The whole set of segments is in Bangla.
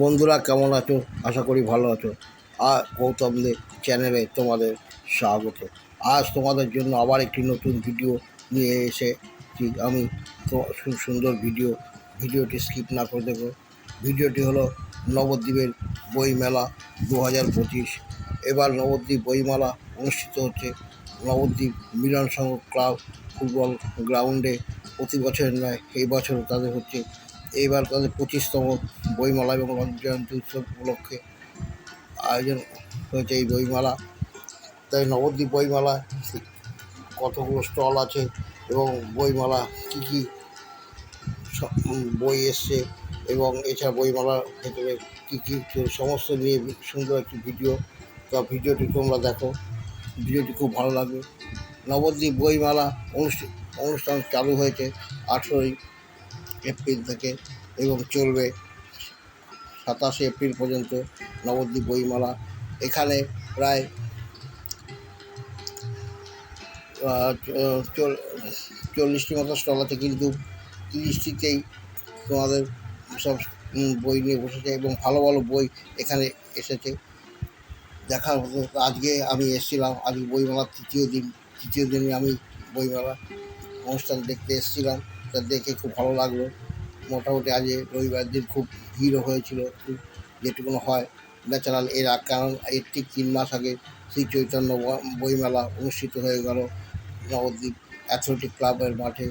বন্ধুরা কেমন আছো? আশা করি ভালো আছো। আর গৌতমদের চ্যানেলে তোমাদের স্বাগত। আজ তোমাদের জন্য আবার একটি নতুন ভিডিও নিয়ে এসেছি। আমি খুব সুন্দর ভিডিও ভিডিওটি স্কিপ না করে দেখো ভিডিওটি হলো নবদ্বীপের বইমেলা দু হাজার পঁচিশ। এবার নবদ্বীপ বইমেলা অনুষ্ঠিত হচ্ছে নবদ্বীপ মিলন সংঘ ক্লাব ফুটবল গ্রাউন্ডে। প্রতি বছরের নয় এই বছর তাদের হচ্ছে এইবার তাদের পঁচিশতম বইমেলা এবং জয়ন্তী উৎসব উপলক্ষে আয়োজন হয়েছে এই বইমেলা। তাই নবদ্বীপ বইমেলা কতগুলো স্টল আছে এবং বইমেলা কী কী বই এসছে এবং এছাড়া বইমেলার ভেতরে কী কী সমস্ত নিয়ে সুন্দর একটি ভিডিও। তা ভিডিওটি তোমরা দেখো, ভিডিওটি খুব ভালো লাগবে। নবদ্বীপ বইমেলা অনুষ্ঠান চালু হয়েছে আঠেরোই এপ্রিল থেকে এবং চলবে সাতাশে এপ্রিল পর্যন্ত নবদ্বীপ বইমেলা। এখানে প্রায় চল্লিশটি মতো স্টল আছে কিন্তু তিরিশটিতেই তোমাদের সব বই নিয়ে বসেছে এবং ভালো ভালো বই এখানে এসেছে। দেখার মতো আজকে আমি এসেছিলাম, আজকে বইমেলার তৃতীয় দিন, তৃতীয় দিনে আমি বইমেলা অনুষ্ঠান দেখতে এসেছিলাম। তা দেখে খুব ভালো লাগল। মোটামুটি আজ রবিবার দিন খুব ভিড়ও হয়েছিল খুব যেটুকুনো হয়। ন্যাচারাল এর কারণ এর ঠিক তিন মাস আগে শ্রী চৈতন্য বইমেলা অনুষ্ঠিত হয়ে গেল নবদ্বীপ অ্যাথলেটিক ক্লাবের মাঠে।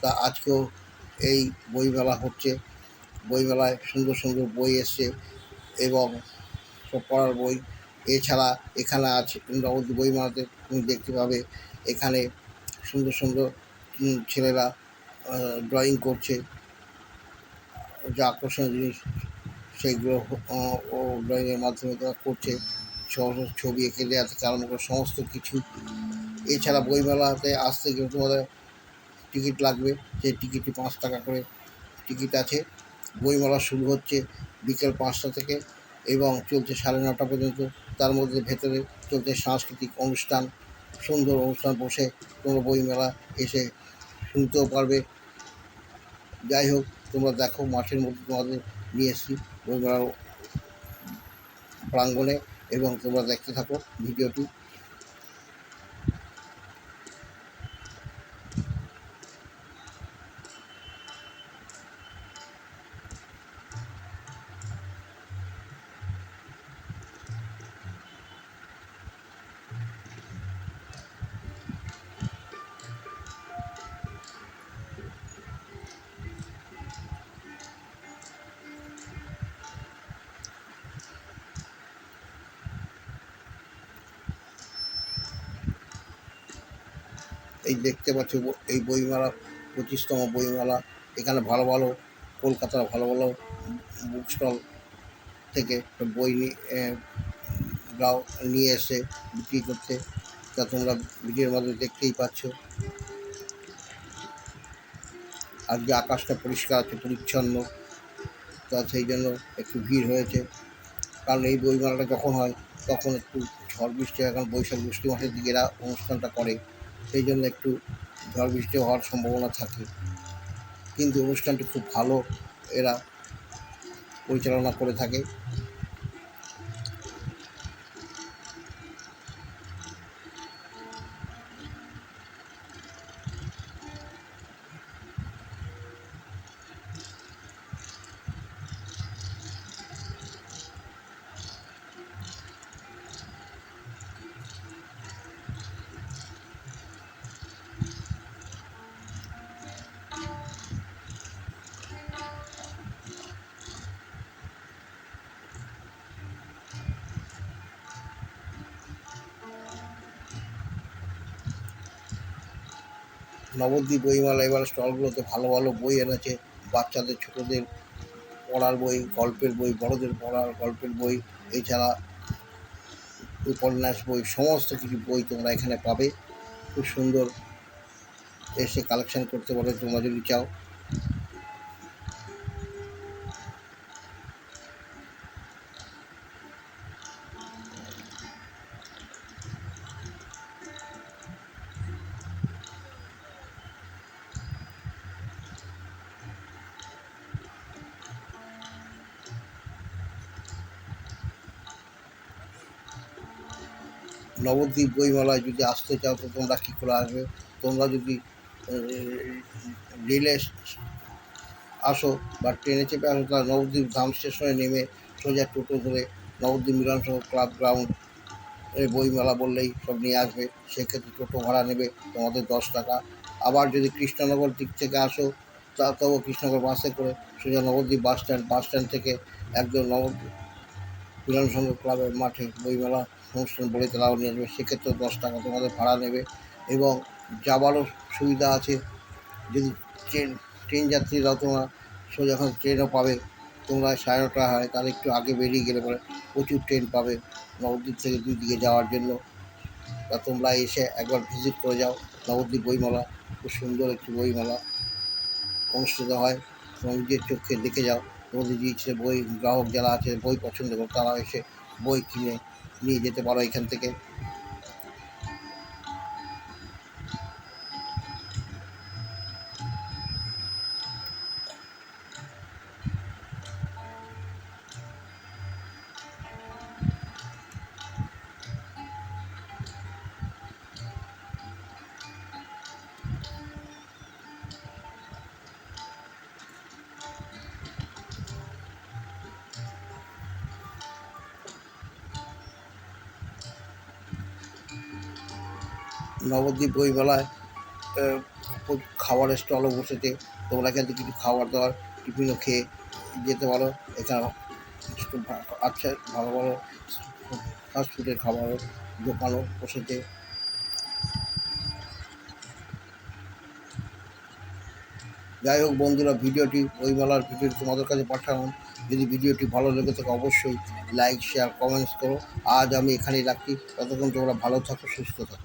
তা আজকেও এই বইমেলা হচ্ছে। বইমেলায় সুন্দর সুন্দর বই এসছে এবং সব পড়ার বই। এছাড়া এখানে আছে নবদ্বীপ বইমেলাতে তুমি দেখতে পাবে, এখানে সুন্দর সুন্দর ছেলেরা ড্রয়িং করছে, যে আকর্ষণীয় জিনিস সেইগুলো ও ড্রয়িংয়ের মাধ্যমে তারা করছে সমস্ত ছবি এঁকে দেওয়া আরম্ভ করে সমস্ত কিছু। এছাড়া বইমেলাতে আসতে গেলে তোমাদের টিকিট লাগবে, সেই টিকিটটি পাঁচ টাকা করে টিকিট আছে। বইমেলা শুরু হচ্ছে বিকেল পাঁচটা থেকে এবং চলছে সাড়ে নটা পর্যন্ত। তার মধ্যে ভেতরে চলছে সাংস্কৃতিক অনুষ্ঠান, সুন্দর অনুষ্ঠান বসে তোমরা বইমেলা এসে শুনতেও পারবে। যাই হোক, তোমরা দেখো মাঠের মধ্যে তোমাদের নিয়ে এসছি বইমেলার প্রাঙ্গণে এবং তোমরা দেখতে থাকো ভিডিওটি। এই দেখতে পাচ্ছ এই বইমেলা পঁচিশতম বইমেলা। এখানে ভালো ভালো কলকাতার ভালো ভালো বুক স্টল থেকে বই নি- এ, নিয়ে এসে বিক্রি করতে তা তোমরা ভিডিওর মাধ্যমে দেখতেই পাচ্ছ। আজকে আকাশটা পরিষ্কার আছে পরিচ্ছন্ন তা সেই জন্য একটু ভিড় হয়েছে। কারণ এই বইমেলাটা যখন হয় তখন একটু ঝড় বৃষ্টি হয় কারণ বৈশাখ জ্যৈষ্ঠ মাসের দিকে এরা অনুষ্ঠানটা করে। সেই জন্য একটু ঝড় বৃষ্টি হওয়ার সম্ভাবনা থাকে। কিন্তু অনুষ্ঠানটি খুব ভালো। এরা পরিচালনা করে থাকে। নবদ্বীপ বইমেলা, এবার স্টলগুলোতে ভালো ভালো বই এনেছে, বাচ্চাদের, ছোটোদের পড়ার বই, গল্পের বই, বড়দের পড়ার গল্পের বই, এছাড়া উপন্যাস বই, সমস্ত কিছু বই তোমরা এখানে পাবে। খুব সুন্দর এসে কালেকশন করতে পারে, তোমরা যদি চাও। নবদ্বীপ বইমেলায় যদি আসতে চাও তো তোমরা কী করে আসবে? তোমরা যদি রেলে আসো বা ট্রেনে চেপে আসো, তাহলে নবদ্বীপ ধাম স্টেশনে নেমে সোজা টোটো ধরে নবদ্বীপ মিলন সহ ক্লাব গ্রাউন্ড বইমেলা বললেই সব নিয়ে আসবে। সেক্ষেত্রে টোটো ভাড়া নেবে তোমাদের দশ টাকা। আবার যদি কৃষ্ণনগর দিক থেকে আসো, তা তবু কৃষ্ণনগর বাসে করে সোজা Nabadwip bus stand bus stand থেকে একদম নবদ্বীপ মিলন সংঘ ক্লাবের মাঠে বইমেলা অনুষ্ঠান বলে তারাও নিয়ে আসবে সেক্ষেত্রেও দশ টাকা তোমাদের ভাড়া নেবে এবং যাবারও সুবিধা আছে। যদি ট্রেন ট্রেন যাত্রীরাও তোমরা এখন ট্রেনও পাবে, তোমরা সাড়ে নটা হয়, তাহলে একটু আগে বেরিয়ে গেলে পরে প্রচুর ট্রেন পাবে নবদ্বীপ থেকে দুই দিকে যাওয়ার জন্য। তা তোমরা এসে একবার ভিজিট করে যাও। নবদ্বীপ বইমেলা, খুব সুন্দর একটি বইমেলা। অনুষ্ঠিত হয়। তোমরা নিজের চোখে দেখে যাও। তোমাদের বই গ্রাহক যারা আছে, বই পছন্দ করে তারা এসে বই কিনে নিয়ে যেতে পারো এখান থেকে। নবদ্বীপ বইমেলায় খাবারের স্টলও বসেছে। তোমরা থেকে কিছু খাবার দাবার টিফিনও খেয়ে যেতে পারো। এখানে আচ্ছা ভালো ভালো ফাস্টফুডের খাবারের দোকানও বসেছে। যাই হোক বন্ধুরা, ভিডিওটি ওই বইমেলার ভিডিওটি তোমাদের কাছে পাঠালাম। যদি ভিডিওটি ভালো লেগে থাকে অবশ্যই লাইক শেয়ার কমেন্টস করো। আজ আমি এখানেই রাখছি। ততক্ষণ তোমরা ভালো থাকো, সুস্থ থাকো।